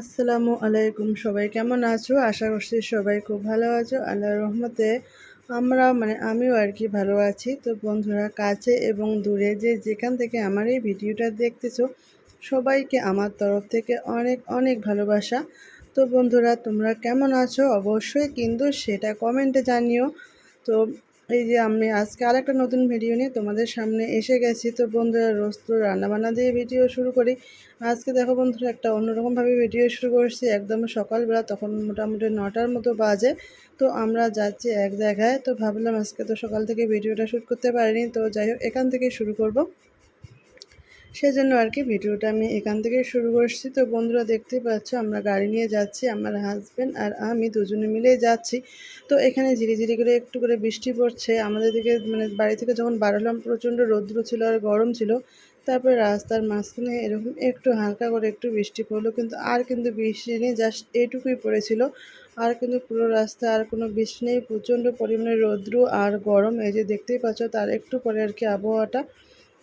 আসসালামু আলাইকুম। সবাই কেমন আছো? আশা করছি সবাই খুব ভালো আছো। আল্লাহর রহমতে আমরা মানে আমিও আর কি ভালো আছি। তো বন্ধুরা, কাছে এবং দূরে যে যেখান থেকে আমার এই ভিডিওটা দেখতেছো, সবাইকে আমার তরফ থেকে অনেক অনেক ভালোবাসা। তো বন্ধুরা, তোমরা কেমন আছো? অবশ্যই কিন্তু সেটা কমেন্টে জানিও। তো এই যে আমি আজকে আর একটা নতুন ভিডিও নিয়ে তোমাদের সামনে এসে গেছি। তো বন্ধুরা, রোজ তো রান্নাবান্না দিয়ে ভিডিও শুরু করি। আজকে দেখো বন্ধুরা, একটা অন্যরকমভাবে ভিডিও শুরু করছি। একদম সকালবেলা, তখন মোটামুটি নটার মতো বাজে। তো আমরা যাচ্ছি এক জায়গায়। তো ভাবলাম আজকে তো সকাল থেকে ভিডিওটা শ্যুট করতে পারিনি। তো যাই হোক, এখান থেকে শুরু করব। সেজন্য আর কি ভিডিওটা আমি এখান থেকে শুরু করছি। তো বন্ধুরা দেখতেই পাচ্ছ, আমরা গাড়ি নিয়ে যাচ্ছি, আমার হাজব্যান্ড আর আমি দুজনে মিলে যাচ্ছি। তো এখানে ঝিরিঝিরি করে একটু করে বৃষ্টি পড়ছে। আমাদের দিকে মানে বাড়ি থেকে যখন বাড়ালাম প্রচণ্ড রৌদ্র ছিল আর গরম ছিল। তারপরে রাস্তার মাঝখানে এরকম একটু হালকা করে একটু বৃষ্টি পড়ল, কিন্তু আর কিন্তু বৃষ্টি নেই জাস্ট এইটুকুই পড়েছিল। আর কিন্তু পুরো রাস্তা আর কোনো বৃষ্টি নেই, প্রচণ্ড পরিমাণে রৌদ্র আর গরম। এই যে দেখতেই পাচ্ছ, তার একটু পরে আর কি আবহাওয়াটা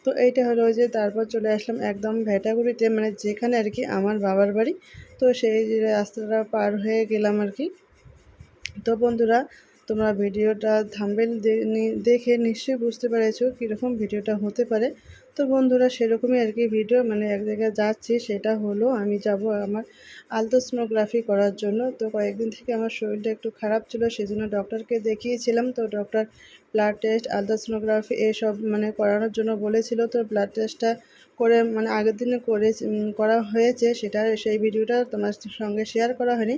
তো এইটা হলো যে তারপর চলে আসলাম একদম ভেটাগুড়িতে মানে যেখানে আর কি আমার বাবার বাড়ি। তো সেই রাস্তাটা পার হয়ে গেলাম আর কি। তো বন্ধুরা, তোমরা ভিডিওটা থাম্বেল দেখে নিশ্চয়ই বুঝতে পেরেছ কীরকম ভিডিওটা হতে পারে। তো বন্ধুরা সেরকমই আর কি ভিডিও মানে এক জায়গায় যাচ্ছি, সেটা হলো আমি যাব আমার আলট্রাসোনোগ্রাফি করার জন্য। তো কয়েকদিন থেকে আমার শরীরটা একটু খারাপ ছিল, সেজন্য ডক্টরকে দেখিয়েছিলাম। তো ডক্টর ব্লাড টেস্ট আলট্রাসোনোগ্রাফি এসব মানে করানোর জন্য বলেছিল। তো ব্লাড টেস্টটা করে মানে আগের দিনে করে করা হয়েছে, সেটা সেই ভিডিওটা তোমার সঙ্গে শেয়ার করা হয়নি।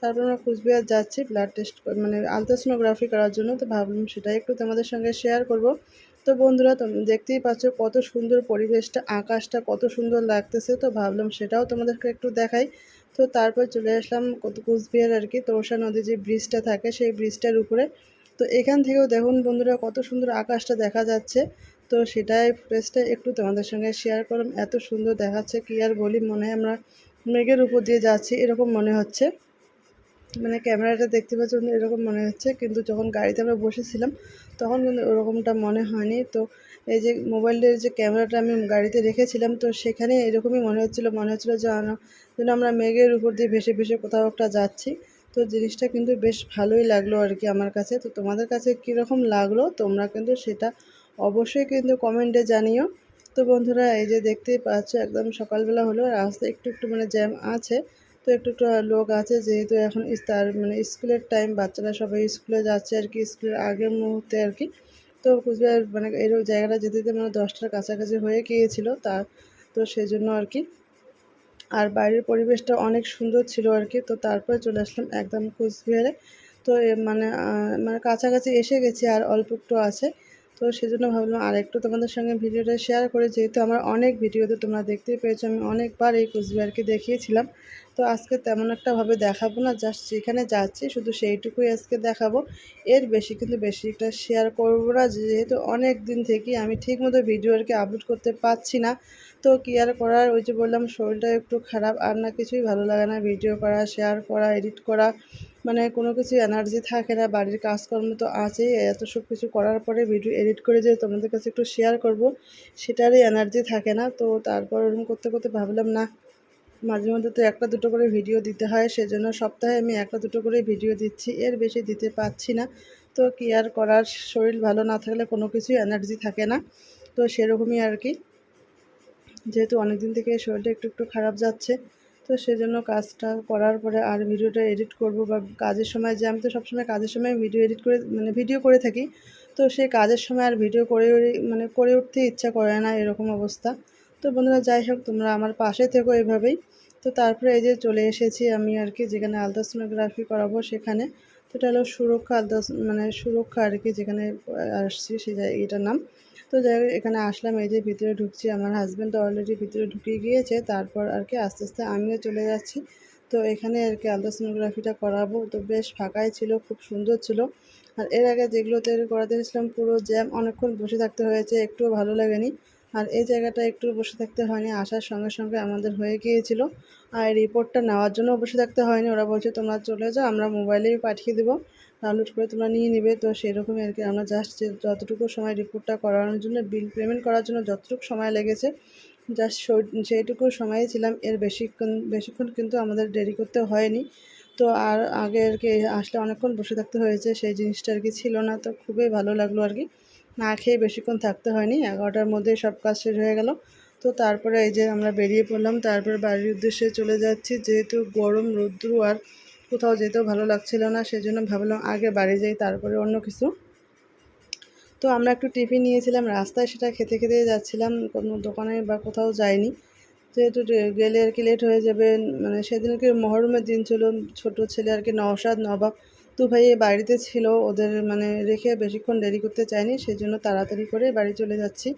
তারপর আমরা কুচবিহার যাচ্ছি ব্লাড টেস্ট মানে আলট্রাসোনোগ্রাফি করার জন্য। তো ভাবলাম সেটাই একটু তোমাদের সঙ্গে শেয়ার করব। তো বন্ধুরা দেখতেই পাচ্ছ কত সুন্দর পরিবেশটা, আকাশটা কত সুন্দর লাগতেছে, তো ভাবলাম সেটাও তোমাদেরকে একটু দেখাই। তো তারপর চলে আসলাম কুচবিহার আর কি, তোরসা নদী যে ব্রিজটা থাকে, সেই ব্রিজটার উপরে। তো এখান থেকেও দেখুন বন্ধুরা, কত সুন্দর আকাশটা দেখা যাচ্ছে। তো সেটাই ফুটেজটা একটু তোমাদের সঙ্গে শেয়ার করলাম। এত সুন্দর দেখাচ্ছে, কি আর বলি, মনে হয় আমরা মেঘের উপর দিয়ে যাচ্ছি, এরকম মনে হচ্ছে। মানে ক্যামেরাটা দেখতে পাচ্ছি এরকম মনে হচ্ছে। কিন্তু যখন গাড়িতে আমরা বসেছিলাম, তখন কিন্তু ওরকমটা মনে হয়নি। তো এই যে মোবাইলের যে ক্যামেরাটা আমি গাড়িতে রেখেছিলাম, তো সেখানে এরকমই মনে হচ্ছিল। মনে হচ্ছিল যে যেন আমরা মেঘের উপর দিয়ে ভেসে ভেসে কোথাও একটা যাচ্ছি। তো জিনিসটা কিন্তু বেশ ভালোই লাগল আর কি আমার কাছে। তো তোমাদের কাছে কীরকম লাগল, তোমরা কিন্তু সেটা অবশ্যই কিন্তু কমেন্টে জানিও। তো বন্ধুরা, এই যে দেখতেই পাচ্ছ, একদম সকালবেলা হলো রাস্তা একটু একটু মানে জ্যাম আছে। তো একটু লোক আছে যেহেতু এখন তার মানে স্কুলের টাইম বাচ্চারা সবাই স্কুলে যাচ্ছে আর কি, স্কুলের আগের মুহূর্তে আর কি। তো কুচবিহার মানে এর জায়গাটা যেতে যেতে মানে দশটার কাছাকাছি হয়ে গিয়েছিল তো সেই জন্য আর কি। আর বাইরের পরিবেশটা অনেক সুন্দর ছিল আর কি, তো তারপরে চলে আসলাম একদম কুচবিহারে। তো মানে মানে কাছাকাছি এসে গেছি আর অল্প একটু আছে। তো সেজন্য ভাবলাম আর একটু তোমাদের সঙ্গে ভিডিওটা শেয়ার করে, যেহেতু আমার অনেক ভিডিওতে তোমরা দেখতেই পেয়েছ, আমি অনেকবার এই কুচবিহারকে দেখিয়েছিলাম। তো আজকে তেমন একটাভাবে দেখাবো না জাস্ট যেখানে যাচ্ছি শুধু সেইটুকুই আজকে দেখাবো। এর বেশি কিন্তু বেশি একটা শেয়ার করব না, যেহেতু অনেক দিন থেকেই আমি ঠিকমতো ভিডিও আর কি আপলোড করতে পারছি না। তো কি আর করার, ওই যে বললাম শরীরটা একটু খারাপ, আর না কিছুই ভালো লাগে না ভিডিও করা শেয়ার করা এডিট করা। মানে কোনো কিছু এনার্জি থাকে না, বাড়ির কাজকর্ম তো আছেই, এত সব কিছু করার পরে ভিডিও এডিট করে যে তোমাদের কাছে একটু শেয়ার করব, সেটারই এনার্জি থাকে না, তো তারপর ওরকম করতে করতে ভাবলাম, না, মাঝে মধ্যে তো একটা দুটো করে ভিডিও দিতে হয়, সেজন্য সপ্তাহে আমি একটা দুটো করে ভিডিও দিচ্ছি, এর বেশি দিতে পারছি না, তো কি আর করার, শরীর ভালো না থাকলে কোনো কিছুই এনার্জি থাকে না, তো সেরকমই আর কি, যেহেতু অনেক দিন থেকে শরীরটা একটু একটু খারাপ যাচ্ছে তো সেজন্য কাজটা করার পরে আর ভিডিওটা এডিট করব বা কাজের সময় যে আমি তো সবসময় কাজের সময় ভিডিও এডিট করে মানে ভিডিও করে থাকি, তো সেই কাজের সময় আর ভিডিও করে মানে করে উঠতে ইচ্ছা করে না এরকম অবস্থা। তো বন্ধুরা যাই হোক, তোমরা আমার পাশে থেকো এভাবেই। তো তারপরে এই যে চলে এসেছি আমি আর কি, যেখানে আলট্রাসোনোগ্রাফি করাবো সেখানে। তো এটা হলো সুরক্ষা আলট্রাস মানে সুরক্ষা আর কি, যেখানে আসছি সেই এটার নাম। তো যাই এখানে আসলাম, এই যে ভিতরে ঢুকছি। আমার হাজব্যান্ড অলরেডি ভিতরে ঢুকে গিয়েছে। তারপর আর কি আস্তে আস্তে আমিও চলে যাচ্ছি। তো এখানে আর কি আলট্রাসোনোগ্রাফিটা করাবো। তো বেশ ফাঁকাই ছিল, খুব সুন্দর ছিল। আর এর আগে যেগুলোতে করাতে গেছিলাম পুরো জ্যাম অনেকক্ষণ বসে থাকতে হয়েছে। একটুও ভালো লাগেনি। আর এই জায়গাটা একটু বসে থাকতে হয়নি, আসার সঙ্গে সঙ্গে আমাদের হয়ে গিয়েছিল। আর রিপোর্টটা নেওয়ার জন্য বসে থাকতে হয়নি। ওরা বলছে, তোমরা চলে যাও, আমরা মোবাইলেই পাঠিয়ে দেবো। ডাউনলোড করে তোমরা নিয়ে নেবে। তো সেরকমই আর কি আমরা জাস্ট যে যতটুকু সময় রিপোর্টটা করানোর জন্য বিল পেমেন্ট করার জন্য যতটুকু সময় লেগেছে জাস্ট সেইটুকু সময়ে ছিলাম। এর বেশিক্ষণ বেশিক্ষণ কিন্তু আমাদের দেরি করতে হয়নি। তো আর আগে আর কি আসলে অনেকক্ষণ বসে থাকতে হয়েছে, সেই জিনিসটা আর কি ছিল না। তো খুবই ভালো লাগল আর কি। না খেয়ে বেশিক্ষণ থাকতে হয়নি, এগারোটার মধ্যে সব কাজ শেষ হয়ে গেল। তো তারপরে এই যে আমরা বেরিয়ে পড়লাম, তারপর বাড়ির উদ্দেশ্যে চলে যাচ্ছি। যেহেতু গরম, রৌদ্র আর কোথাও যেতেও ভালো লাগছিল না, সেজন্য ভাবলাম আগে বাড়ি যাই, তারপরে অন্য কিছু। তো আমরা একটু টিফিন নিয়েছিলাম, রাস্তায় সেটা খেতে খেতে যাচ্ছিলাম, কোনো দোকানে বা কোথাও যাইনি। যেহেতু গেলে আর কি লেট হয়ে যাবে মানে সেদিনকে মহরমের দিন ছিল, ছোট ছেলে আর কি নওশাদ, নবাব দু ভাই বাড়িতে ছিল, ওদের মানে রেখে বেশিক্ষণ দেরি করতে চাইনি সেই জন্য তাড়াতাড়ি করে বাড়ি চলে যাচ্ছি।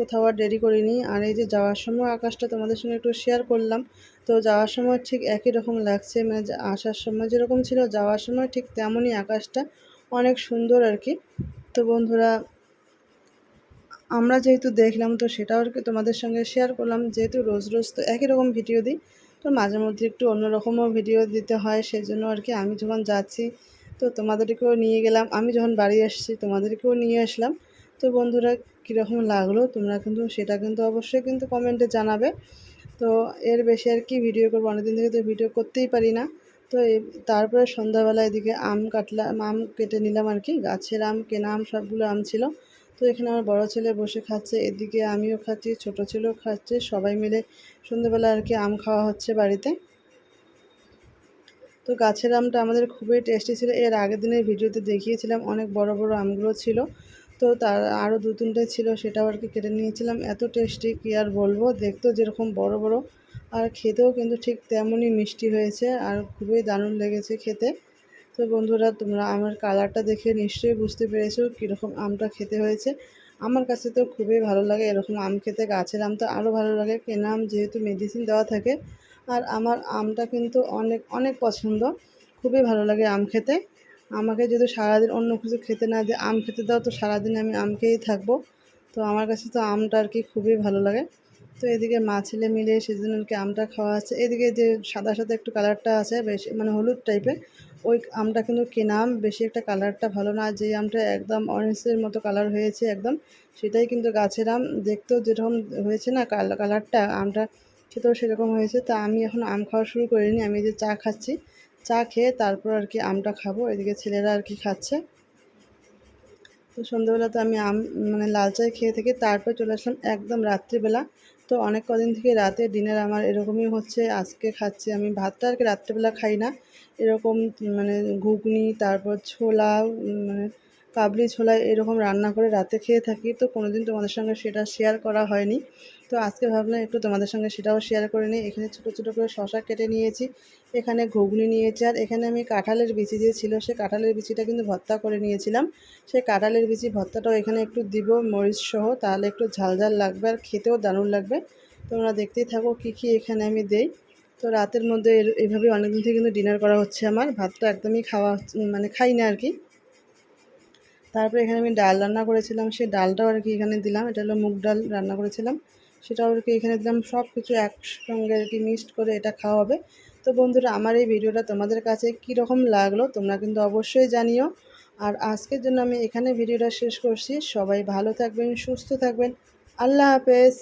কোথাও আর দেরি করিনি। আর এই যে যাওয়ার সময় আকাশটা তোমাদের সঙ্গে একটু শেয়ার করলাম, তো যাওয়ার সময় ঠিক একই রকম লাগছে। মানে আসার সময় যেরকম ছিল, যাওয়ার সময় ঠিক তেমনই আকাশটা অনেক সুন্দর আর কি তো বন্ধুরা, আমরা যেহেতু দেখলাম, তো সেটাও আর কি তোমাদের সঙ্গে শেয়ার করলাম। যেহেতু রোজ রোজ তো একই রকম ভিডিও দিই, তো মাঝে মধ্যে একটু অন্যরকমও ভিডিও দিতে হয়। সেই জন্য আর কি আমি যখন যাচ্ছি, তো তোমাদেরকেও নিয়ে গেলাম। আমি যখন বাড়ি আসছি, তোমাদেরকেও নিয়ে আসলাম। তো বন্ধুরা কীরকম লাগল? তোমরা কিন্তু সেটা কিন্তু অবশ্যই কিন্তু কমেন্টে জানাবে। তো এর বেশি আর কি ভিডিও করব? অনেকদিন থেকে তো ভিডিও করতেই পারি না। তো তারপরে সন্ধ্যাবেলা এদিকে আম কাটলাম, আম কেটে নিলাম আর কি। গাছের আম, কেনা আম, সবগুলো আম ছিল। তো এখানে আমার বড় ছেলে বসে খাচ্ছে, এদিকে আমিও খাচ্ছি, ছোট ছেলেও খাচ্ছে, সবাই মিলে সন্ধ্যাবেলা আর কি আম খাওয়া হচ্ছে বাড়িতে। তো গাছের আমটা আমাদের খুবই টেস্টি ছিল। এর আগের দিনের ভিডিওতে দেখিয়েছিলাম, অনেক বড় বড় আমগুলো ছিল। তো তার আরও দু তিনটে ছিল, সেটাও আর কি কেটে নিয়েছিলাম। এত টেস্টি কী আর বলব? দেখতেও যেরকম বড় বড়, আর খেতেও কিন্তু ঠিক তেমনই মিষ্টি হয়েছে, আর খুবই দারুণ লেগেছে খেতে। তো বন্ধুরা, তোমরা আমার কালারটা দেখে নিশ্চয়ই বুঝতে পেরেছ কীরকম আমটা খেতে হয়েছে। আমার কাছে তো খুবই ভালো লাগে এরকম আম খেতে, গাছের আম তো আরও ভালো লাগে। কেনা আম যেহেতু মেডিসিন দেওয়া থাকে, আর আমার আমটা কিন্তু অনেক অনেক পছন্দ। খুবই ভালো লাগে আম খেতে। আমাকে যদি সারাদিন অন্য কিছু খেতে না দিয়ে আম খেতে দাও, তো সারাদিন আমি আম খেয়েই থাকব। তো আমার কাছে তো আমটা আর কি খুবই ভালো লাগে। তো এদিকে মা ছেলে মিলে সেজন্য আর কি আমটা খাওয়া আছে এদিকে যে সাদা সাদা একটু কালারটা আছে, বেশ মানে হলুদ টাইপের, ওই আমটা কিন্তু কেনা আম, বেশি একটা কালারটা ভালো না। যে আমটা একদম অরেঞ্জের মতো কালার হয়েছে একদম, সেটাই কিন্তু গাছের আম। দেখতেও যেরকম হয়েছে না কালারটা, আমটা খেতেও সেরকম হয়েছে। তা আমি এখন আম খাওয়া শুরু করিনি, আমি যে চা খাচ্ছি। চা খেয়ে তারপর আর কি আমটা খাব, এদিকে ছেলেরা আর কি খাচ্ছে। তো সন্ধ্যাবেলা তো আমি আম মানে লাল চাই খেয়ে থেকে তারপর চলে আসলাম একদম রাত্রিবেলা। তো অনেক কদিন থেকে রাতে ডিনার আমার এরকমই হচ্ছে, আজকে খাচ্ছি আমি ভাতটা আর কি রাত্রিবেলা খাই না। এরকম মানে ঘুগনি, তারপর ছোলা মানে কাবলি ছোলা এরকম রান্না করে রাতে খেয়ে থাকি, তো কোনোদিন তোমাদের সঙ্গে সেটা শেয়ার করা হয়নি। তো আজকে ভাবলাম একটু তোমাদের সঙ্গে সেটাও শেয়ার করে নিই। এখানে ছোটো ছোটো করে শশা কেটে নিয়েছি, এখানে ঘুগনি নিয়েছি, আর এখানে আমি কাঁঠালের বিচি যে ছিল, সে কাঁঠালের বিচিটা কিন্তু ভর্তা করে নিয়েছিলাম। সেই কাঁঠালের বিচি ভর্তাটাও এখানে একটু দিব মরিচ সহ, তাহলে একটু ঝাল ঝাল লাগবে আর খেতেও দারুণ লাগবে। তোমরা দেখতেই থাকো কী কী এখানে আমি দেই। তো রাতের মধ্যে এইভাবে অনেকদিন থেকে কিন্তু ডিনার করা হচ্ছে আমার, ভাতটা একদমই খাওয়া মানে খাই না আর কি। তারপরে এখানে আমি ডাল রান্না করেছিলাম, সেই ডালটাও আর কি এখানে দিলাম। এটা হলো মুগ ডাল রান্না করেছিলাম। সেটাও আর কি এখানে দিলাম। সব কিছু একসঙ্গে আর কি মিক্সড করে এটা খাওয়া হবে। তো বন্ধুরা, আমার এই ভিডিওটা তোমাদের কাছে কীরকম লাগল তোমরা কিন্তু অবশ্যই জানিও। আর আজকের জন্য আমি এখানে ভিডিওটা শেষ করছি। সবাই ভালো থাকবেন, সুস্থ থাকবেন। আল্লাহ হাফেজ।